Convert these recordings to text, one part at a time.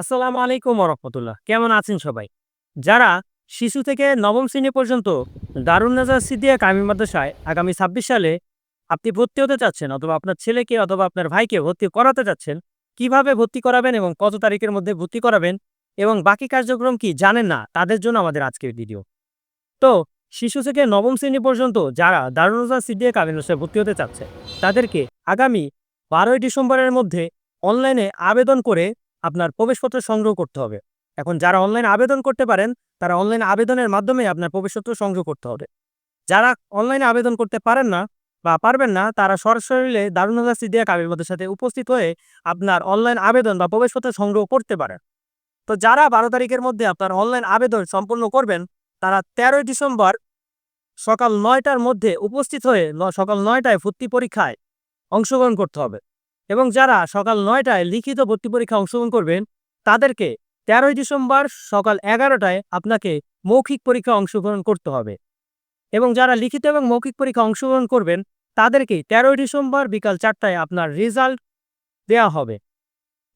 আসসালামু আলাইকুম রহমতুল্লাহ। কেমন আছেন সবাই? যারা শিশু থেকে নবম শ্রেণি পর্যন্ত দারুণ নাজার সিদ্দিয়া কামি মাদ্রাসায় আগামী ছাব্বিশ সালে আপনি ভর্তি হতে চাচ্ছেন অথবা আপনার ছেলেকে অথবা আপনার ভাইকে ভর্তি করাতে চাচ্ছেন, কীভাবে ভর্তি করাবেন এবং কত তারিখের মধ্যে ভর্তি করাবেন এবং বাকি কার্যক্রম কি জানেন না, তাদের জন্য আমাদের আজকের ভিডিও। তো শিশু থেকে নবম শ্রেণি পর্যন্ত যারা দারুণ নাজার সিদ্দিয়া কামি মাদ্রাসায় ভর্তি হতে চাচ্ছে, তাদেরকে আগামী বারোই ডিসেম্বরের মধ্যে অনলাইনে আবেদন করে আপনার প্রবেশপত্র সংগ্রহ করতে হবে। এখন যারা অনলাইনে আবেদন করতে পারেন, তারা অনলাইন আবেদনের মাধ্যমে আপনার প্রবেশপত্র সংগ্রহ করতে হবে। যারা অনলাইনে আবেদন করতে পারেন না বা পারবেন না, তারা সরাসরি দারুণাজা সিদ্দিয়া কাবির সাথে উপস্থিত হয়ে আপনার অনলাইন আবেদন বা প্রবেশপত্র সংগ্রহ করতে পারেন। তো যারা বারো তারিখের মধ্যে আপনার অনলাইন আবেদন সম্পূর্ণ করবেন, তারা তেরোই ডিসেম্বর সকাল নয়টার মধ্যে উপস্থিত হয়ে সকাল নয়টায় ভর্তি পরীক্ষায় অংশগ্রহণ করতে হবে। এবং যারা সকাল নয়টায় লিখিত ভর্তি পরীক্ষা অংশগ্রহণ করবেন, তাদেরকে তেরোই ডিসেম্বর সকাল এগারোটায় আপনাকে মৌখিক পরীক্ষা অংশগ্রহণ করতে হবে। এবং যারা লিখিত এবং মৌখিক পরীক্ষা অংশগ্রহণ করবেন, তাদেরকে তেরোই ডিসেম্বর বিকাল চারটায় আপনার রেজাল্ট দেয়া হবে।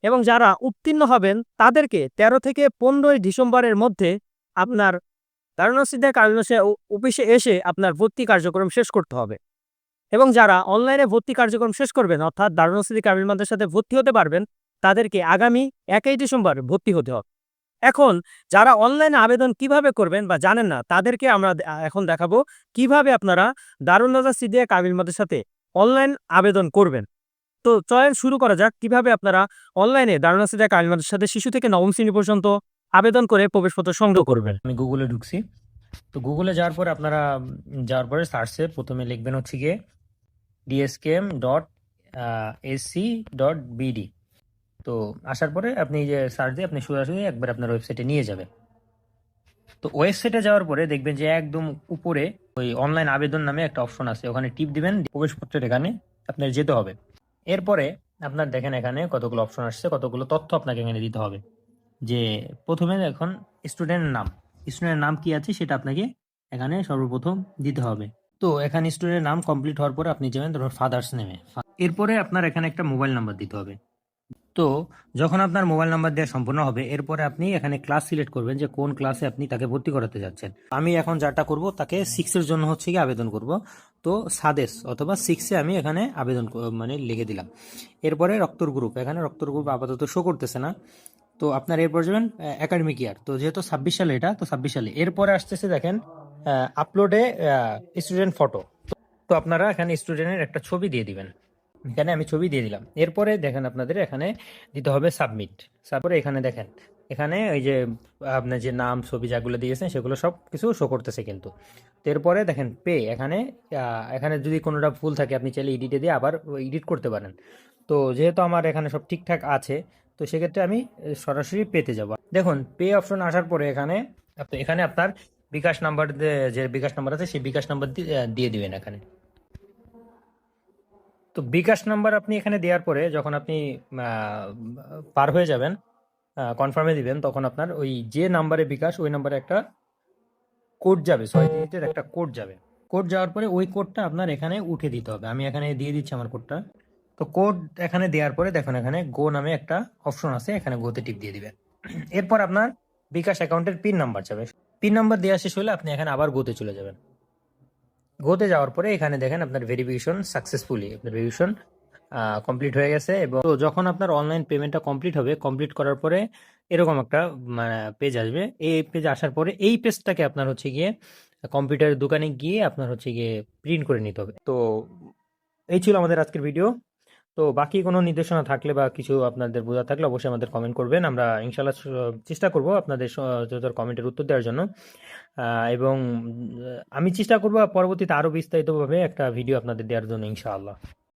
এবং যারা উত্তীর্ণ হবেন, তাদেরকে তেরো থেকে পনেরোই ডিসেম্বরের মধ্যে আপনার দারুণা সিদ্ধা কারণে অফিসে এসে আপনার ভর্তি কার্যক্রম শেষ করতে হবে। এবং যারা অনলাইনে ভর্তি কার্যক্রম শেষ করবেন, অর্থাৎ দারুণস্থিতি কাবিল মাদের সাথে ভর্তি হতে পারবেন, তাদেরকে আগামী একই ডিসেম্বর ভর্তি হতে হবে। এখন যারা অনলাইনে আবেদন কীভাবে করবেন বা জানেন না, তাদেরকে আমরা এখন দেখাবো কীভাবে আপনারা দারুণ দারুণাজা সিদিয়া মাদের সাথে অনলাইন আবেদন করবেন। তো চয়ন শুরু করা যাক কীভাবে আপনারা অনলাইনে দারুণা সিদিয়া মাদের সাথে শিশু থেকে নবম শ্রেণি পর্যন্ত আবেদন করে প্রবেশপত্র সংগ্রহ করবেন। আমি গুগলে ঢুকছি। তো গুগলে যাওয়ার পর আপনারা যাওয়ার পরে সার্চে প্রথমে লিখবেন হচ্ছে গিয়ে DSKM dot AC dot BD তো আসার পরে আপনি যে সার্চ দিয়ে আপনি সরাসরি একবার আপনার ওয়েবসাইটে নিয়ে যাবে তো ওয়েবসাইটে যাওয়ার পরে দেখবেন যে একদম উপরে ওই অনলাইন আবেদন নামে একটা অপশন আছে। ওখানে টিপ দিবেন, প্রবেশপত্রের এখানে আপনার যেতে হবে। এরপরে আপনার দেখেন এখানে কতগুলো অপশন আসছে, কতগুলো তথ্য আপনাকে এখানে দিতে হবে। যে প্রথমে এখন স্টুডেন্টের নাম। স্টুডেন্টের নাম কি আছে, সেটা আপনাকে এখানে সর্বপ্রথম দিতে হবে। তো এখানে স্টুডেন্টের নাম কমপ্লিট হওয়ার পরে আপনি যাবেন, ধরুন ফাদার্স নেমে এরপরে আপনার এখানে একটা মোবাইল নাম্বার দিতে হবে। তো যখন আপনার মোবাইল নাম্বার দেওয়া সম্পূর্ণ হবে, এরপরে আপনি এখানে ক্লাস সিলেক্ট করবেন যে কোন ক্লাসে আপনি তাকে ভর্তি করাতে যাচ্ছেন। আমি এখন যাটা করব, তাকে সিক্সের জন্য হচ্ছে কি আবেদন করব। তো সাদেশ অথবা সিক্সে আমি এখানে আবেদন মানে লিখে দিলাম। এরপরে রক্তর গ্রুপ এখানে রক্তর গ্রুপ আপাতত শো করতেছে না। তো আপনার এরপর যাবেন একাডেমিক ইয়ার তো যেহেতু ছাব্বিশ সালে এটা, তো ছাব্বিশ সালে। এরপরে আসতেছে দেখেন আপলোডে স্টুডেন্ট ফটো তো আপনারা এখানে স্টুডেন্টের একটা ছবি দিয়ে দিবেন। এখানে আমি ছবি দিয়ে দিলাম। এরপরে দেখেন আপনাদের এখানে দিতে হবে সাবমিট তারপরে এখানে দেখেন, এখানে ওই যে, আপনার যে নাম, ছবি যাগুলো দিয়েছেন, সেগুলো সব কিছু শো করতেছে কিন্তু। এরপরে দেখেন পে এখানে এখানে যদি কোনোটা ভুল থাকে, আপনি চাইলে এডিটে দিয়ে আবার এডিট করতে পারেন। তো যেহেতু আমার এখানে সব ঠিকঠাক আছে, তো সেক্ষেত্রে আমি সরাসরি পেতে যাব। দেখুন পে অপশন আসার পরে এখানে এখানে আপনার বিকাশ নাম্বার যে বিকাশ নাম্বার আছে, সেই বিকাশ নাম্বার দিয়ে দিবেন এখানে। তো বিকাশ নাম্বার আপনি এখানে দেওয়ার পরে যখন আপনি পার হয়ে যাবেন কনফার্মে দিবেন, তখন আপনার ওই যে নাম্বারে বিকাশ, ওই নাম্বারে একটা কোড যাবে, ছয় ডিজিটের একটা কোড যাবে। কোড যাওয়ার পরে ওই কোডটা আপনার এখানে উঠে দিতে হবে। আমি এখানে দিয়ে দিচ্ছি আমার কোডটা। তো কোড এখানে দেওয়ার পরে দেখুন, এখানে গো নামে একটা অপশন আছে, এখানে গোতে টিপ দিয়ে দিবেন এরপর আপনার বিকাশ অ্যাকাউন্টের পিন নাম্বার যাবে। পিন নম্বর দেওয়া শেষ হলে আপনি এখানে আবার গোতে চলে যাবেন। গোতে যাওয়ার পরে এখানে দেখেন আপনার ভেরিফিকেশন সাকসেসফুলি আপনার ভেরিফিকেশন কমপ্লিট হয়ে গেছে এবং যখন আপনার অনলাইন পেমেন্টটা কমপ্লিট হবে কমপ্লিট করার পরে এরকম একটা মানে পেজ আসবে। এই পেজ আসার পরে এই পেজটাকে আপনার হচ্ছে গিয়ে কম্পিউটারের দোকানে গিয়ে আপনার হচ্ছে গিয়ে প্রিন্ট করে নিতে হবে। তো এই ছিল আমাদের আজকের ভিডিও তো বাকি কোনো নির্দেশনা থাকলে বা কিছু আপনাদের বোঝা থাকলে অবশ্যই আমাদের কমেন্ট করবেন। আমরা ইনশাল্লাহ চেষ্টা করব আপনাদের যতটা কমেন্টের উত্তর দেওয়ার জন্য। এবং আমি চেষ্টা করব পরবর্তীতে আরও বিস্তারিতভাবে একটা ভিডিও আপনাদের দেওয়ার জন্য ইনশাআল্লাহ।